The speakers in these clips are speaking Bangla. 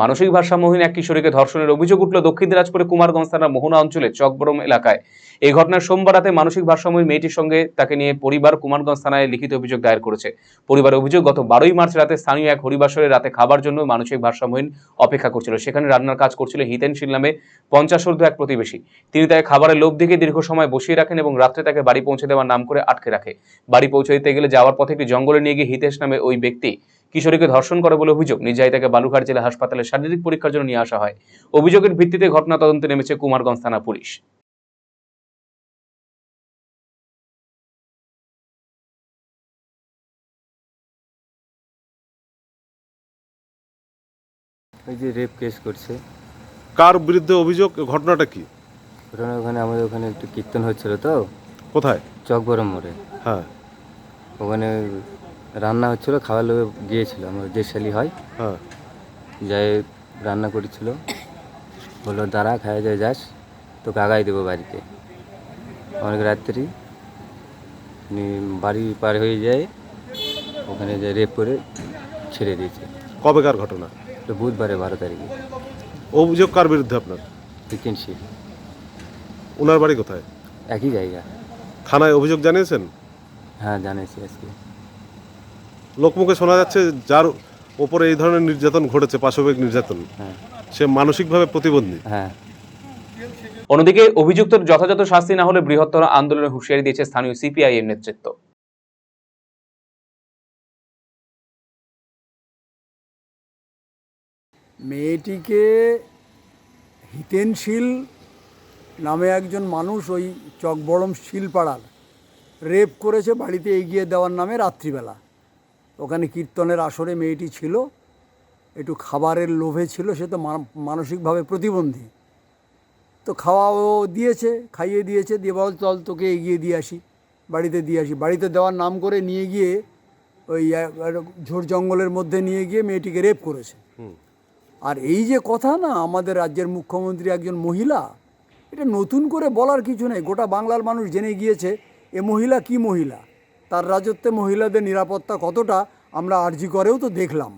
মানসিক ভারসাম্যহীন এক কিশোরীকে ধর্ষণের অভিযোগ উঠল দক্ষিণ দিনাজপুরে কুমারগঞ্জ থানার মোহনা অঞ্চলে চকবরম এলাকায়। এই ঘটনার সোমবার রাতে মানসিক ভারসাম্যহীন মেয়েটির সঙ্গে তাকে নিয়ে পরিবার কুমারগঞ্জ থানায় লিখিত অভিযোগ দায়ের করেছে। পরিবারের অভিযোগ, গত বারোই মার্চ রাতে স্থানীয় এক হরিবাসরে রাতে খাবার জন্য মানসিক ভারসাম্যহীন অপেক্ষা করছিল। সেখানে রান্নার কাজ করছিল হিতেনশীল নামে পঞ্চাশোর্ধ এক প্রতিবেশী। তিনি তাকে খাবারের লোভ দেখে দীর্ঘ সময় বসিয়ে রাখেন এবং রাত্রে তাকে বাড়ি পৌঁছে দেওয়ার নাম করে আটকে রাখে। বাড়ি পৌঁছে দিতে গেলে যাওয়ার পথে একটি জঙ্গলে নিয়ে গিয়ে হিতেশ নামে ওই ব্যক্তি কিশোরীকে ধর্ষণ করে বলে অভিযোগ। নির্যাতিতাকে তাকে বালুঘাট জেলা হাসপাতালে শারীরিক পরীক্ষার জন্য নিয়ে আসা হয়। অভিযোগের ভিত্তিতে ঘটনা তদন্তে নেমেছে কুমারগঞ্জ থানা পুলিশ। ওই যে রেপ কেস করছে। কার বিরুদ্ধে অভিযোগ? ঘটনাটা কি? ঘটনা ওখানে আমাদের ওখানে একটু কীর্তন হচ্ছিল তো। কোথায়? চকবরম মোড়ে। হ্যাঁ। ওখানে রান্না হচ্ছিল খাবার লোভে গিয়েছিল আমার দেশালি হয়। হ্যাঁ। যাই রান্না করেছিল। বলল দাঁড়া খাওয়া যায় যাস তোকে আগাই দেবো বাড়িতে। অনেক রাত্রি বাড়ি পার হয়ে যায় ওখানে যে রেপ করে ছেড়ে দিয়েছে। কবেকার ঘটনা? তো বুধবারে বারো তারিখে। অভিযোগ কার বিরুদ্ধে আপনার? ভ্যাকেন্সি ওনার বাড়ি কোথায়? একই জায়গা। থানায় অভিযোগ জানিয়েছেন? হ্যাঁ জানিয়েছি আজকে। লোকমুখে শোনা যাচ্ছে যার ওপরে এই ধরনের নির্যাতন ঘটেছে পাশবিক নির্যাতন। হ্যাঁ। সে মানসিকভাবে প্রতিবন্ধী। হ্যাঁ। অন্যদিকে অভিযুক্তর যথাযথ শাস্তি না হলে বৃহত্তর আন্দোলনের হুঁশিয়ারি দিয়েছে স্থানীয় সিপিআই এর নেতৃত্ব। মেয়েটিকে হিতেনশীল নামে একজন মানুষ ওই চকবরম শিলপাড়ার রেপ করেছে বাড়িতে এগিয়ে দেওয়ার নামে রাত্রিবেলা। ওখানে কীর্তনের আসরে মেয়েটি ছিল একটু খাবারের লোভে ছিল সে তো মানসিকভাবে প্রতিবন্ধী। তো খাওয়াও দিয়েছে খাইয়ে দিয়েছে দিয়ে বল চল তোকে এগিয়ে দিয়ে আসি বাড়িতে দিয়ে আসি। বাড়িতে দেওয়ার নাম করে নিয়ে গিয়ে ওই ঝোড় জঙ্গলের মধ্যে নিয়ে গিয়ে মেয়েটিকে রেপ করেছে। আর এই যে কথা না আমাদের রাজ্যের মুখ্যমন্ত্রী একজন মহিলা এটা নতুন করে বলার কিছু নেই। গোটা বাংলার মানুষ জেনে গিয়েছে এ মহিলা কি মহিলা? তার রাজত্বে মহিলাদের নিরাপত্তা কতটা, আমরা আরজি করেও তো দেখলাম।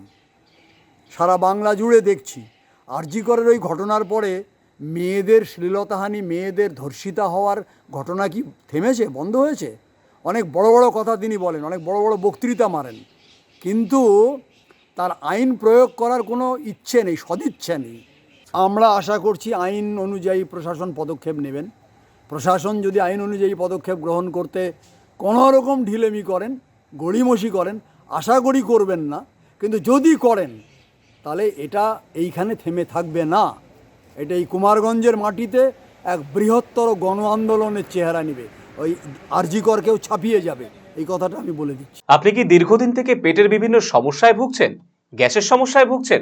সারা বাংলা জুড়ে দেখছি। আরজি করের ওই ঘটনার পরে মেয়েদের শ্লীলতাহানি, মেয়েদের ধর্ষিতা হওয়ার ঘটনা কি থেমেছে, বন্ধ হয়েছে? অনেক বড় বড় কথা তিনি বলেন, অনেক বড় বড় বক্তৃতা মারেন। কিন্তু তার আইন প্রয়োগ করার কোনো ইচ্ছে নেই, সদিচ্ছা নেই। আমরা আশা করছি আইন অনুযায়ী প্রশাসন পদক্ষেপ নেবেন। প্রশাসন যদি আইন অনুযায়ী পদক্ষেপ গ্রহণ করতে কোনো রকম ঢিলেমি করেন, গড়িমসি করেন আশা করি করবেন না, কিন্তু যদি করেন, তাহলে এটা এইখানে থেমে থাকবে না। এটা এই কুমারগঞ্জের মাটিতে এক বৃহত্তর গণ আন্দোলনের চেহারা নেবে। ওই আরজিকরকেও ছাপিয়ে যাবে, এই কথাটা আমি বলে দিচ্ছি। আপনি কি দীর্ঘদিন থেকে পেটের বিভিন্ন সমস্যায় ভুগছেন? গ্যাসের সমস্যায় ভুগছেন?